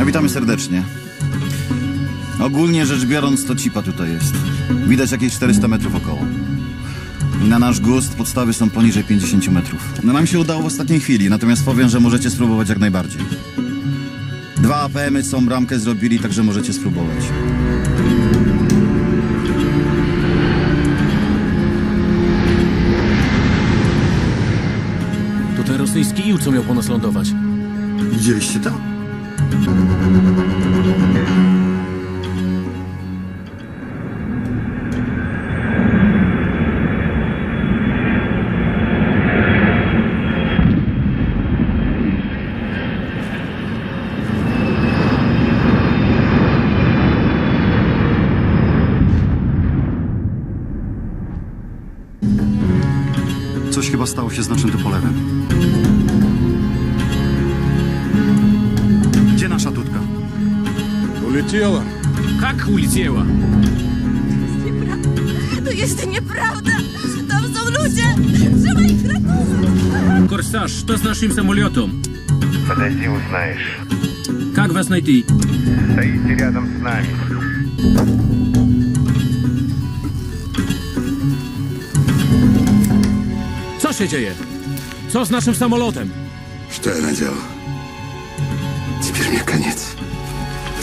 No, witamy serdecznie. Ogólnie rzecz biorąc, to cipa tutaj jest. Widać jakieś 400 metrów około. I na nasz gust podstawy są poniżej 50 metrów. No nam się udało w ostatniej chwili, natomiast powiem, że możecie spróbować jak najbardziej. Dwa APM-y są bramkę zrobili, także możecie spróbować. To ten rosyjski ił, co miał po nas lądować. Widzieliście to? Coś chyba stało się z naszym. Улетела. Jak улетела? Nieprawda! Tam są ludzie! Trzeba ich ratować! Корсаж, что с нашим самолетом? Подойди, узнаешь. Как вас найти? Стоите рядом с нами. Co się dzieje? Co z naszym samolotem? Что я наделал?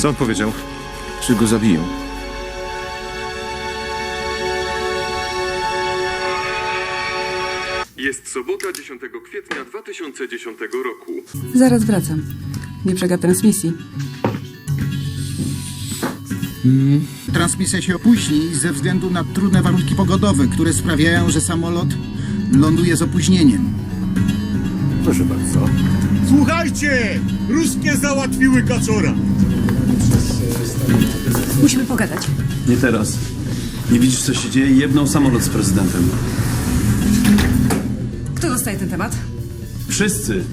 Co on powiedział? Czy go zabiją? Jest sobota 10 kwietnia 2010 roku. Zaraz wracam. Nie przegap transmisji. Transmisja się opóźni ze względu na trudne warunki pogodowe, które sprawiają, że samolot ląduje z opóźnieniem. Słuchajcie! Ruskie załatwiły kaczora! Musimy pogadać. Nie teraz. Nie widzisz, co się dzieje? Jedną samolot z prezydentem. Kto dostaje ten temat? Wszyscy.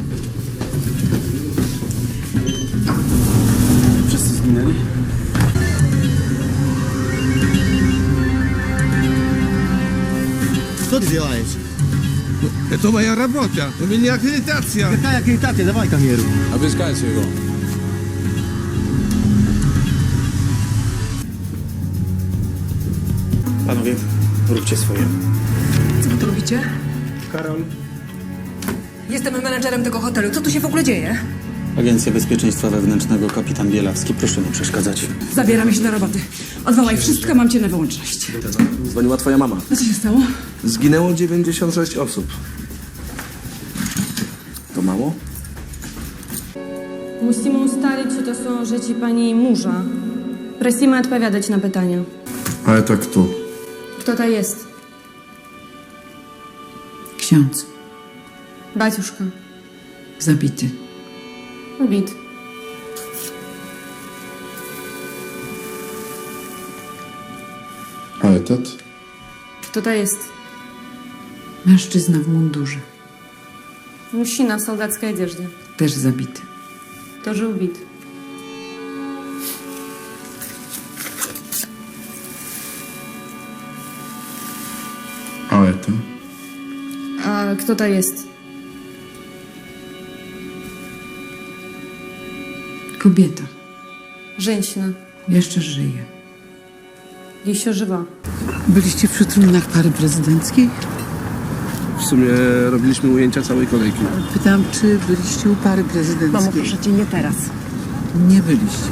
Wszyscy zginęli? Co ty делаешь? Это моя работа. У меня аккредитация. Какая аккредитация? Давай камеру. Обыскайте его. Róbcie swoje. Co wy tu robicie? Karol. Jestem menedżerem tego hotelu. Co tu się w ogóle dzieje? Agencja Bezpieczeństwa Wewnętrznego, kapitan Bielawski. Proszę nie przeszkadzać. Zabieram się do roboty. Odwołaj wszystko, mam cię na wyłączność. Dzwoniła twoja mama. A co się stało? Zginęło 96 osób. To mało? Musimy ustalić, czy to są rzeczy pani męża. Prosimy odpowiadać na pytania. Ale tak tu. Kto to jest? Ksiądz Baciuszka. zabity. Ubit. A etat? Kto to jest? Mężczyzna w mundurze, Musina w soldackiej odzieży. też zabity. To, że ubit. kto to jest? Kobieta. Żeńśna. Jeszcze żyje. Jeszcze żywa. Byliście przy trumnach pary prezydenckiej? W sumie robiliśmy ujęcia całej kolejki. Pytam, czy byliście u pary prezydenckiej? Mamo, proszę cię, nie teraz. Nie byliście.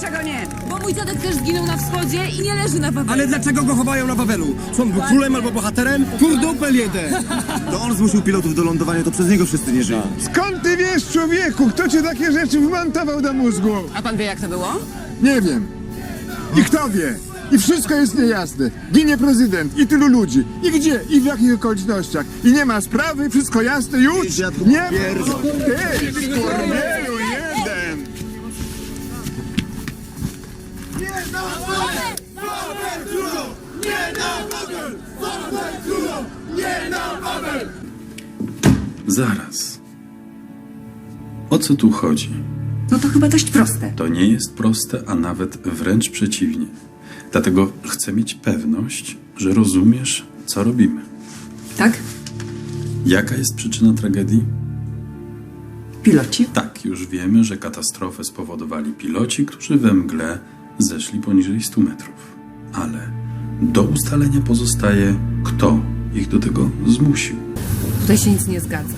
Dlaczego nie? Bo mój dziadek też zginął na wschodzie i nie leży na Wawelu. Ale dlaczego go chowają na Wawelu? Co on był królem albo bohaterem? Kurdupel jeden! To on zmusił pilotów do lądowania, to przez niego wszyscy nie żyją. Skąd ty wiesz, człowieku? Kto ci takie rzeczy wmontował do mózgu? A pan wie, jak to było? Nie wiem. I kto wie? I wszystko jest niejasne. Ginie prezydent i tylu ludzi. I gdzie? I w jakich okolicznościach? I nie ma sprawy, wszystko jasne już? Nie ma. Ty, skurwielu Zaraz. O co tu chodzi? No to chyba dość proste. To nie jest proste, a nawet wręcz przeciwnie. Dlatego chcę mieć pewność, że rozumiesz, co robimy. Tak? Jaka jest przyczyna tragedii? Piloci? Tak, już wiemy, że katastrofę spowodowali piloci, którzy we mgle zeszli poniżej 100 metrów. Ale do ustalenia pozostaje, kto ich do tego zmusił. Tutaj się nic nie zgadza.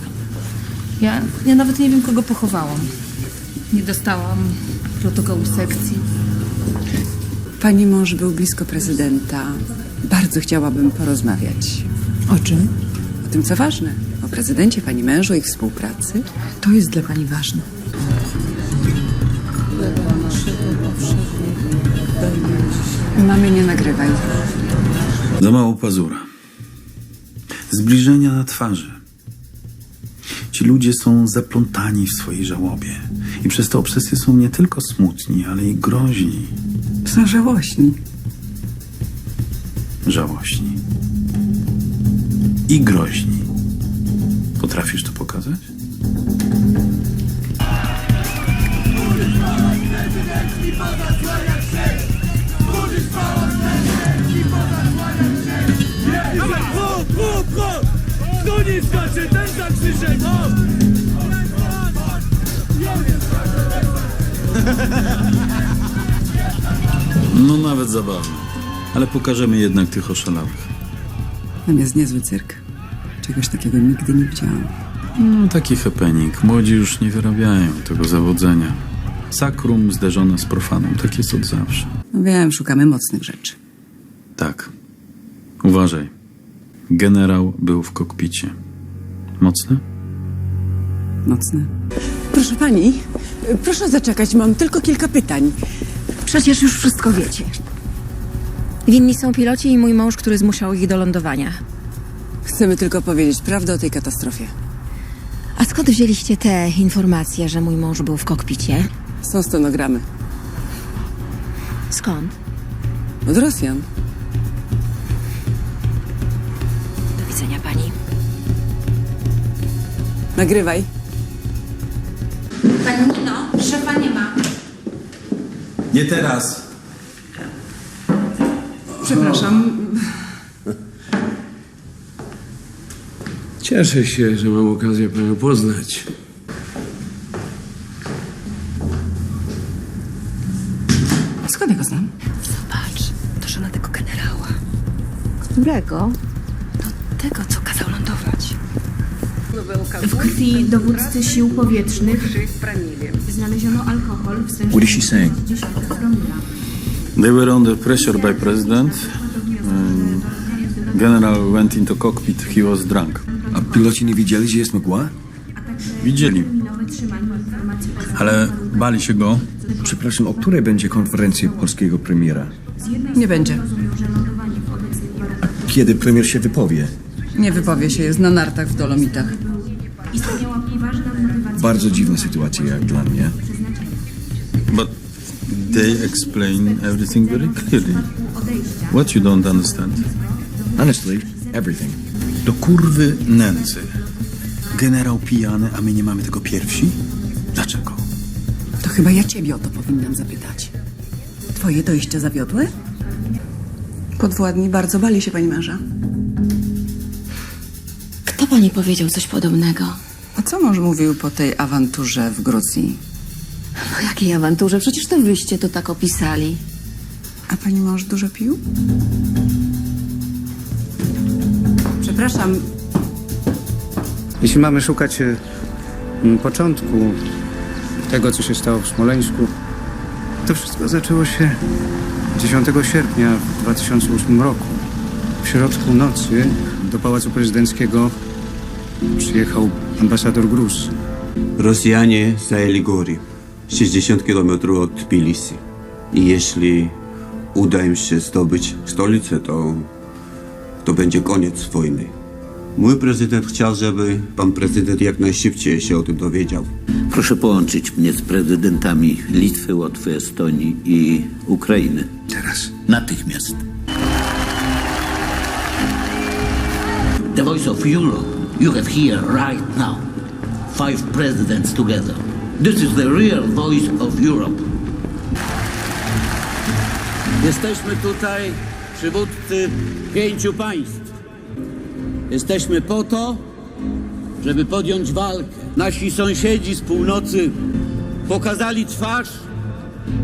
Ja, ja nawet nie wiem, kogo pochowałam. Nie dostałam protokołu sekcji. Pani mąż był blisko prezydenta. Bardzo chciałabym porozmawiać. O czym? O tym, co ważne. O prezydencie, pani mężu, ich współpracy. To jest dla pani ważne. Mamy nie nagrywaj. Za mało pazura. Zbliżenia na twarzy. Ci ludzie są zaplątani w swojej żałobie. I przez te obsesje są nie tylko smutni, ale i groźni, Są żałośni. żałośni. I groźni. Potrafisz to pokazać? No nawet zabawne. Ale pokażemy jednak tych oszalałych. Tam jest niezły cyrk. Czegoś takiego nigdy nie widziałam. No, taki happening. Młodzi już nie wyrabiają tego zawodzenia. Sakrum zderzone z profaną. Tak jest od zawsze. No wiem, szukamy mocnych rzeczy. Tak. Uważaj. Generał był w kokpicie. Mocny? Mocne. Proszę pani, proszę zaczekać, mam tylko kilka pytań. Przecież już wszystko wiecie. Winni są piloci i mój mąż, który zmuszał ich do lądowania. Chcemy tylko powiedzieć prawdę o tej katastrofie. A skąd wzięliście te informacje, że mój mąż był w kokpicie? Są stenogramy. Skąd? Od Rosjan. Do widzenia pani. Nagrywaj. Pani Nino, szefa nie ma. Nie teraz. Przepraszam, Cieszę się, że mam okazję panią poznać. skąd ja go znam? Zobacz, to żona tego generała. Którego? W krwi dowódcy sił powietrznych znaleziono alkohol w stężeniu 10 promila. They were under pressure by president. Um, general went into cockpit. He was drunk. A piloci nie wiedzieli, że jest mgła? Widzieli, ale bali się go. Przepraszam, o której będzie konferencja polskiego premiera? Nie będzie. Kiedy premier się wypowie? Nie wypowie się, jest na nartach w Dolomitach. Bardzo dziwna sytuacja jak dla mnie. But they explain everything very clearly. What you don't understand? Honestly, everything. Do kurwy nędzy. Generał pijany, a my nie mamy tego pierwsi? Dlaczego? To chyba ja ciebie o to powinnam zapytać. Twoje dojście zawiodłe? Podwładni bardzo bali się pani męża. Kto pani powiedział coś podobnego? Co mąż mówił po tej awanturze w Gruzji? O jakiej awanturze? Przecież to wyście to tak opisali. A pani mąż dużo pił? Przepraszam, Jeśli mamy szukać e, m, początku tego, co się stało w Smoleńsku, to wszystko zaczęło się 10 sierpnia w 2008 roku. W środku nocy do Pałacu Prezydenckiego przyjechał ambasador Gruz. Rosjanie zajęli góry 60 km od Tbilisi. I jeśli uda im się zdobyć stolicę, to, to będzie koniec wojny. Mój prezydent chciał, żeby pan prezydent jak najszybciej się o tym dowiedział. Proszę połączyć mnie z prezydentami Litwy, Łotwy, Estonii i Ukrainy. Teraz. Natychmiast. The voice of Europe you have here right now. Five presidents together. This is the real voice of Europe. Jesteśmy tutaj przywódcy pięciu państw. Jesteśmy po to, żeby podjąć walkę. Nasi sąsiedzi z północy pokazali twarz,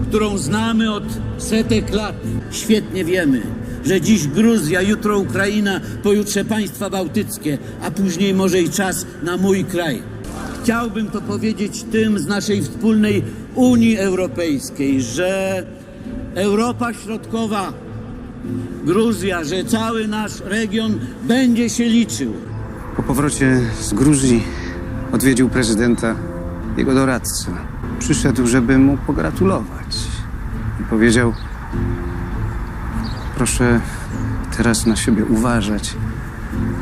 którą znamy od setek lat. Świetnie wiemy, że dziś Gruzja, jutro Ukraina, pojutrze państwa bałtyckie, a później może i czas na mój kraj. Chciałbym to powiedzieć tym z naszej wspólnej Unii Europejskiej, że Europa Środkowa, Gruzja, że cały nasz region będzie się liczył. Po powrocie z Gruzji odwiedził prezydenta jego doradca. Przyszedł, żeby mu pogratulować. I powiedział: Proszę teraz na siebie uważać,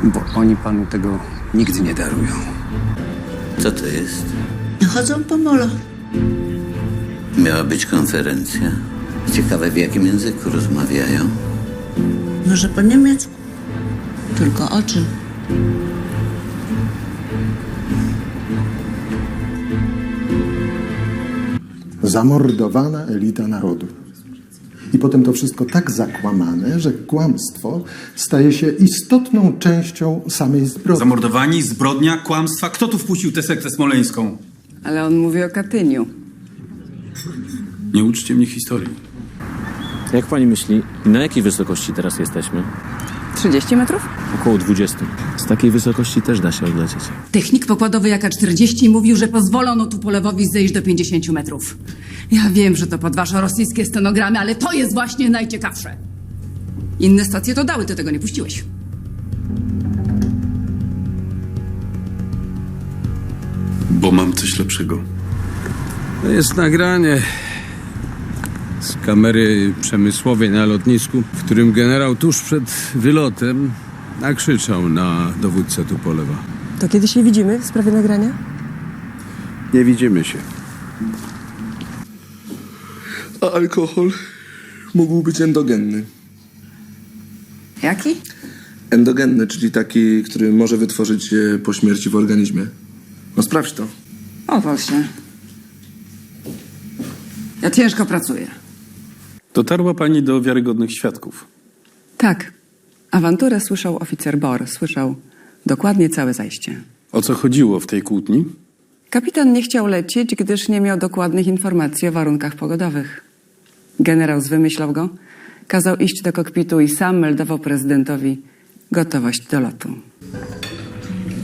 bo oni panu tego nigdy nie darują. Co to jest? Chodzą po molo. Miała być konferencja. Ciekawe w jakim języku rozmawiają. Może po niemiecku. Tylko o czym? Zamordowana elita narodu. I potem to wszystko tak zakłamane, że kłamstwo staje się istotną częścią samej zbrodni. Zamordowani, zbrodnia, kłamstwa. Kto tu wpuścił tę sektę smoleńską? Ale on mówi o Katyniu. Nie uczcie mnie historii. Jak pani myśli, na jakiej wysokości teraz jesteśmy? 30 metrów? Około 20. Z takiej wysokości też da się odlecieć. Technik pokładowy AK-40 mówił, że pozwolono tu polewowi zejść do 50 metrów. Ja wiem, że to podważa rosyjskie stenogramy, ale to jest właśnie najciekawsze. Inne stacje to dały, ty tego nie puściłeś. Bo mam coś lepszego. To jest nagranie z kamery przemysłowej na lotnisku, w którym generał tuż przed wylotem nakrzyczał na dowódcę Tupolewa. To kiedy się widzimy w sprawie nagrania? Nie widzimy się. A alkohol mógł być endogenny. Jaki? Endogenny, czyli taki, który może wytworzyć się po śmierci w organizmie. No sprawdź to. O, właśnie. Ja ciężko pracuję. Dotarła pani do wiarygodnych świadków. Tak. Awanturę słyszał oficer Bor. Słyszał dokładnie całe zajście. O co chodziło w tej kłótni? Kapitan nie chciał lecieć, gdyż nie miał dokładnych informacji o warunkach pogodowych. Generał zwymyślał go, kazał iść do kokpitu i sam meldował prezydentowi gotowość do lotu.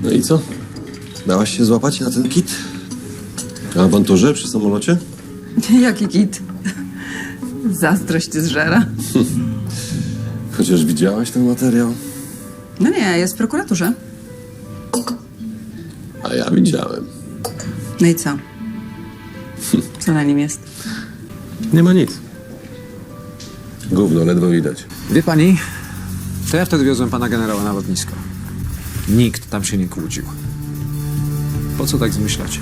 No i co? Dałaś się złapać na ten kit? Na awanturze przy samolocie? Jaki kit? Zazdrość zżera. Chociaż widziałaś ten materiał? No nie, jest w prokuraturze. A ja widziałem. No i co? Co na nim jest? Nie ma nic. Gówno, ledwo widać. Wie pani, to ja wtedy wiozłem pana generała na lotnisko. Nikt tam się nie kłócił. Po co tak zmyślacie?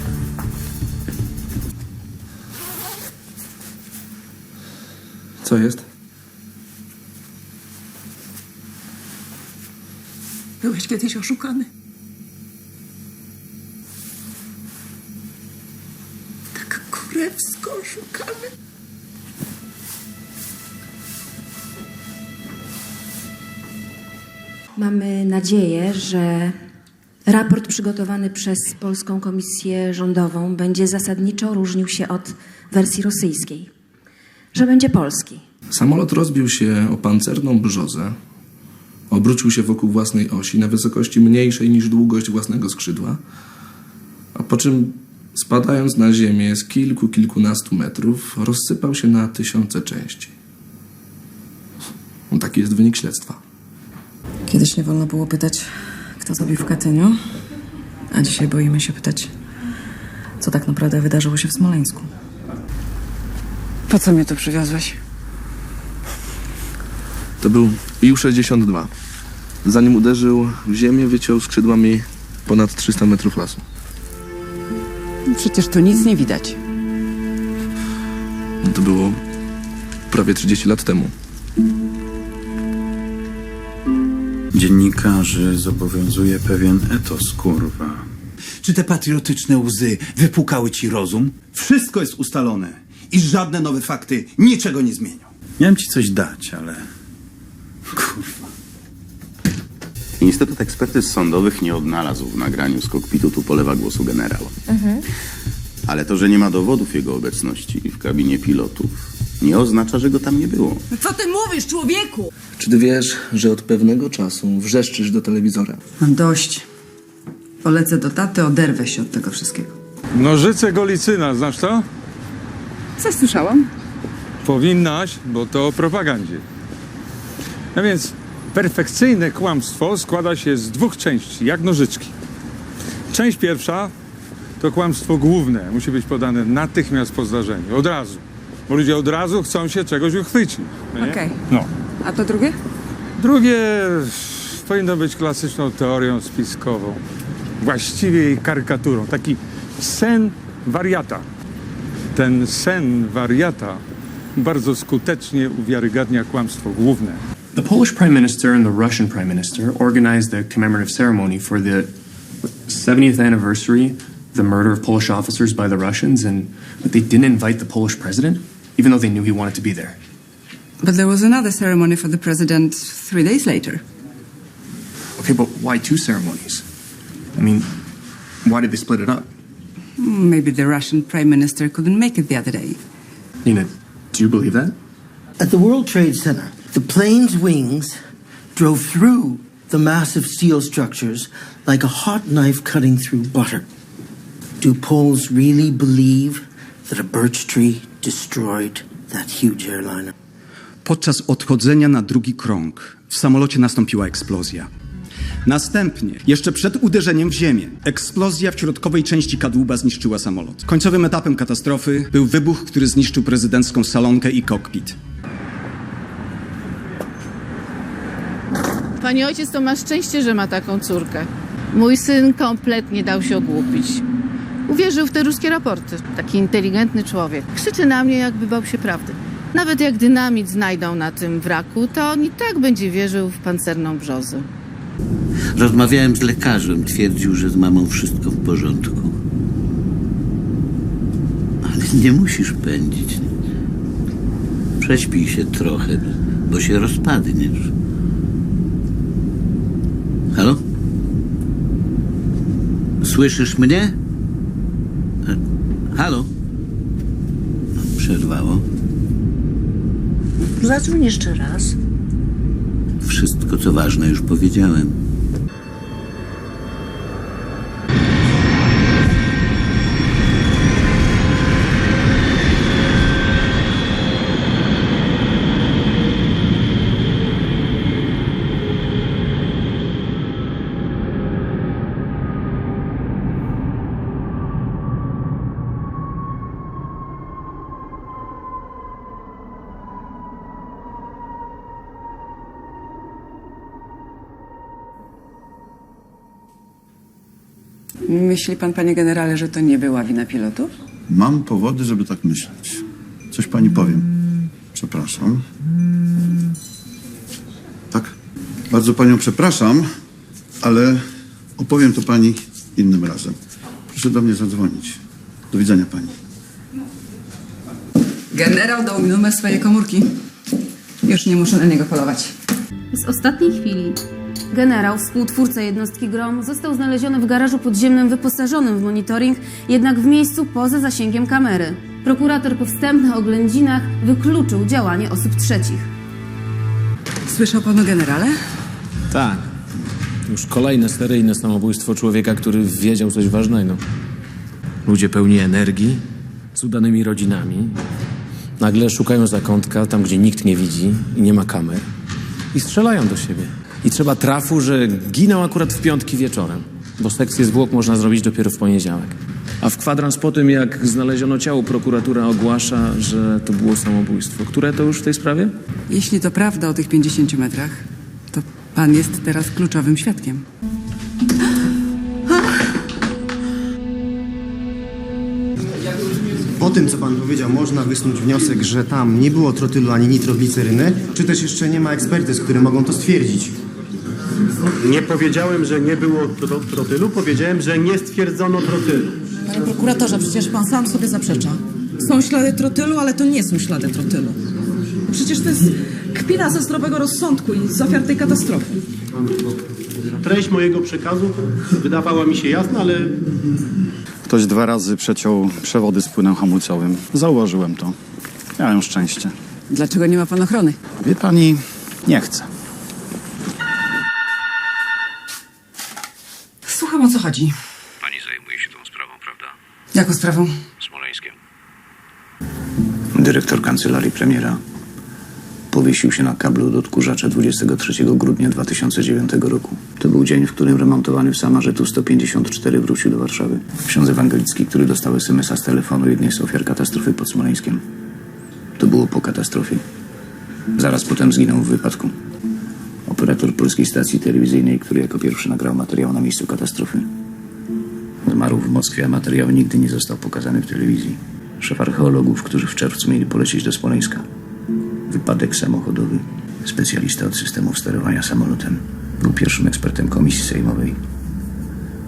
Co jest? Byłeś kiedyś oszukany. Tak kurewsko oszukany. Mamy nadzieję, że raport przygotowany przez Polską Komisję Rządową będzie zasadniczo różnił się od wersji rosyjskiej. Że będzie polski. Samolot rozbił się o pancerną brzozę, obrócił się wokół własnej osi na wysokości mniejszej niż długość własnego skrzydła, a po czym spadając na ziemię z kilku, kilkunastu metrów, rozsypał się na tysiące części. No, Taki jest wynik śledztwa. Kiedyś nie wolno było pytać, kto zabił w Katyniu, a dzisiaj boimy się pytać, co tak naprawdę wydarzyło się w Smoleńsku. Po co mnie tu przywiozłeś? To był Ił-62. Zanim uderzył w ziemię, wyciął skrzydłami ponad 300 metrów lasu. Przecież tu nic nie widać. To było prawie 30 lat temu. Dziennikarzy zobowiązuje pewien etos, kurwa. Czy te patriotyczne łzy wypłukały ci rozum? Wszystko jest ustalone i żadne nowe fakty niczego nie zmienią. Miałem ci coś dać, ale... Kurwa. Instytut Ekspertyz Sądowych nie odnalazł w nagraniu z kokpitu Tupolewa głosu generała. Ale to, że nie ma dowodów jego obecności w kabinie pilotów, nie oznacza, że go tam nie było. Co ty mówisz, człowieku? Czy ty wiesz, że od pewnego czasu wrzeszczysz do telewizora? Mam dość. Polecę do taty, oderwę się od tego wszystkiego. Nożyce Golicyna, znasz to? Coś słyszałam? Powinnaś, bo to o propagandzie. No więc perfekcyjne kłamstwo składa się z dwóch części, jak nożyczki. Część pierwsza to kłamstwo główne. Musi być podane natychmiast po zdarzeniu, od razu. Bo ludzie od razu chcą się czegoś uchwycić. no? Okej. No. A to drugie? Drugie powinno być klasyczną teorią spiskową. Właściwie jej karykaturą. Taki sen wariata. Ten sen wariata bardzo skutecznie uwiarygadnia kłamstwo główne. The Polish Prime Minister and the Russian Prime Minister organized the commemorative ceremony for the 70th anniversary the murder of Polish officers by the Russians, and but they didn't invite the Polish president, even though they knew he wanted to be there. But there was another ceremony for the president three days later. Okay, but why two ceremonies? I mean, why did they split it up? Maybe the Russian prime minister couldn't make it the other day. Nina, do you believe that? At the World Trade Center, the plane's wings drove through the massive steel structures like a hot knife cutting through butter. Do Poles really believe that a birch tree destroyed that huge airliner? Podczas odchodzenia na drugi krąg w samolocie nastąpiła eksplozja. Następnie, jeszcze przed uderzeniem w ziemię, eksplozja w środkowej części kadłuba zniszczyła samolot. Końcowym etapem katastrofy był wybuch, który zniszczył prezydencką salonkę i kokpit. Pani ojciec to ma szczęście, że ma taką córkę. Mój syn kompletnie dał się ogłupić. Uwierzył w te ruskie raporty. Taki inteligentny człowiek. Krzyczy na mnie, jakby bał się prawdy. Nawet jak dynamit znajdą na tym wraku, to on i tak będzie wierzył w pancerną brzozę. Rozmawiałem z lekarzem, twierdził, że z mamą wszystko w porządku. Ale nie musisz pędzić. Prześpij się trochę, bo się rozpadniesz. Halo? Słyszysz mnie? Halo? Przerwało. Zadzwoń jeszcze raz. Wszystko, co ważne, już powiedziałem. Myśli pan, panie generale, że to nie była wina pilotów? Mam powody, żeby tak myśleć. Coś pani powiem. Przepraszam. Tak? Bardzo panią przepraszam, ale opowiem to pani innym razem. Proszę do mnie zadzwonić. Do widzenia pani. Generał dał mi numer swojej komórki. Już nie muszę na niego polować. Z ostatniej chwili generał, współtwórca jednostki GROM, został znaleziony w garażu podziemnym wyposażonym w monitoring, jednak w miejscu poza zasięgiem kamery. Prokurator po wstępnych oględzinach wykluczył działanie osób trzecich. Słyszał pan o generale? Tak. Już kolejne seryjne samobójstwo człowieka, który wiedział coś ważnego. Ludzie pełni energii, z udanymi rodzinami. Nagle szukają zakątka tam, gdzie nikt nie widzi i nie ma kamer. I strzelają do siebie. I trzeba trafu, że giną akurat w piątki wieczorem. Bo sekcję zwłok można zrobić dopiero w poniedziałek. A w kwadrans po tym, jak znaleziono ciało, prokuratura ogłasza, że to było samobójstwo. Które to już w tej sprawie? Jeśli to prawda o tych 50 metrach, to pan jest teraz kluczowym świadkiem. Po tym, co pan powiedział, można wysnuć wniosek, że tam nie było trotylu ani nitrogliceryny, czy też jeszcze nie ma ekspertyz, które mogą to stwierdzić. Nie powiedziałem, że nie było tro trotylu, powiedziałem, że nie stwierdzono trotylu. Panie prokuratorze, przecież pan sam sobie zaprzecza. Są ślady trotylu, ale to nie są ślady trotylu. Przecież to jest kpina ze zdrowego rozsądku i z ofiar tej katastrofy. treść mojego przekazu wydawała mi się jasna, ale Ktoś dwa razy przeciął przewody z płynem hamulcowym. Zauważyłem to. Miałem szczęście. Dlaczego nie ma pan ochrony? Wie pani, nie chcę. O co chodzi. Pani zajmuje się tą sprawą, prawda? Jaką sprawą? Smoleńskiem. Dyrektor kancelarii premiera powiesił się na kablu do odkurzacza 23 grudnia 2009 roku. To był dzień, w którym remontowany w Samarze Tu-154 wrócił do Warszawy. Ksiądz ewangelicki, który dostał SMS-a z telefonu jednej z ofiar katastrofy pod Smoleńskiem. To było po katastrofie. Zaraz potem zginął w wypadku. Operator polskiej stacji telewizyjnej, który jako pierwszy nagrał materiał na miejscu katastrofy. Zmarł w Moskwie, a materiał nigdy nie został pokazany w telewizji. Szef archeologów, którzy w czerwcu mieli polecieć do Smoleńska. Wypadek samochodowy. Specjalista od systemów sterowania samolotem. Był pierwszym ekspertem komisji sejmowej.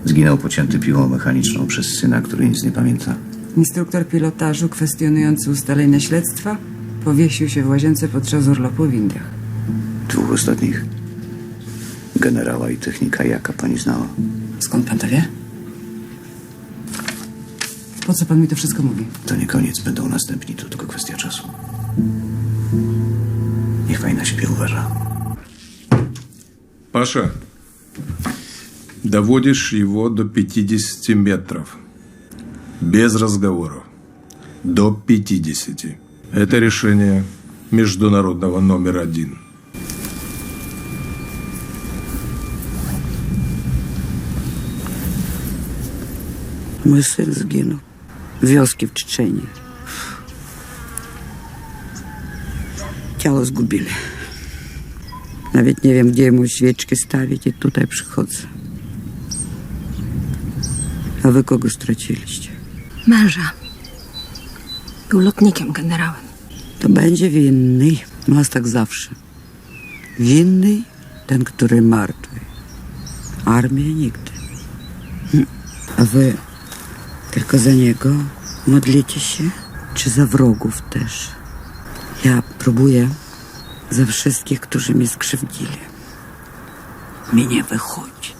Zginął pocięty piłą mechaniczną przez syna, który nic nie pamięta. Instruktor pilotażu kwestionujący ustalenia śledztwa powiesił się w łazience podczas urlopu w Indiach. Dwóch ostatnich. Generała i technika jaka pani znała. Skąd pan to wie? Po co pan mi to wszystko mówi? To nie koniec, będą następni, to tylko kwestia czasu. Niech pani na siebie uważa. Паша, доводишь его до 50 метров. Без разговоров. До 50. Это решение международного номер один. Mój syn zginął. Wioski w Czeczeniu. Ciało zgubili. Nawet nie wiem, gdzie mu świeczkę stawić i tutaj przychodzę. A wy kogo straciliście? Męża. Był lotnikiem, generałem. To będzie winny. U nas tak zawsze. Winny ten, który martwy. Armia nigdy. Hm. A wy tylko za niego modlicie się? Czy za wrogów też? Ja próbuję za wszystkich, którzy mnie skrzywdzili. Mi nie wychodzi.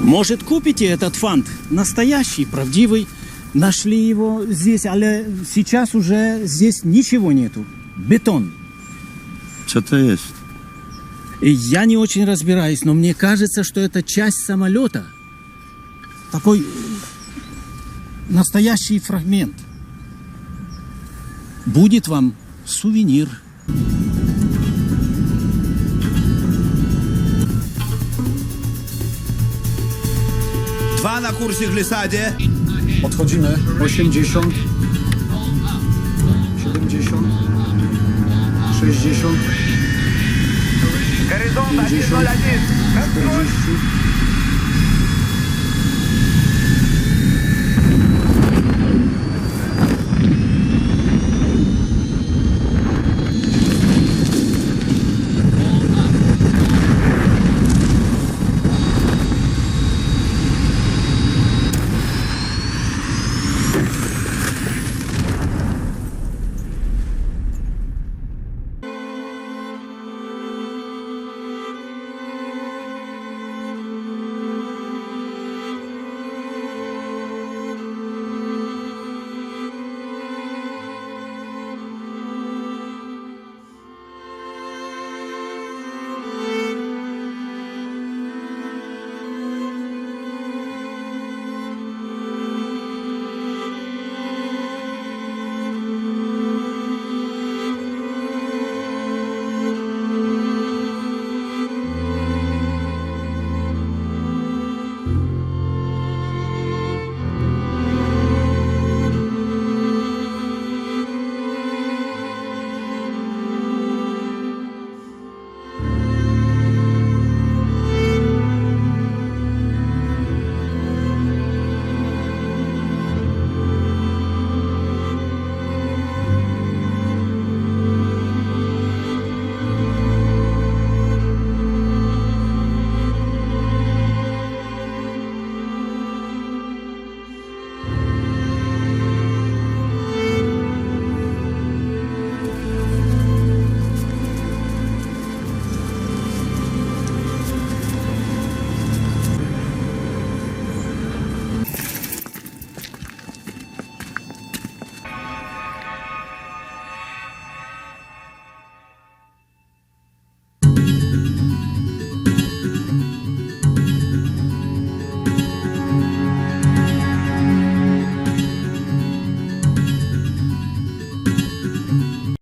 Может, купите этот фант? Настоящий, правдивый. Нашли его здесь, але сейчас уже здесь ничего нету. Бетон. Jest? И я не очень разбираюсь, но мне кажется, что это часть самолета. Такой настоящий фрагмент. Будет вам сувенир. Dwa na kursie glysadzie. Odchodzimy. 80. 70. 60. 50. 40.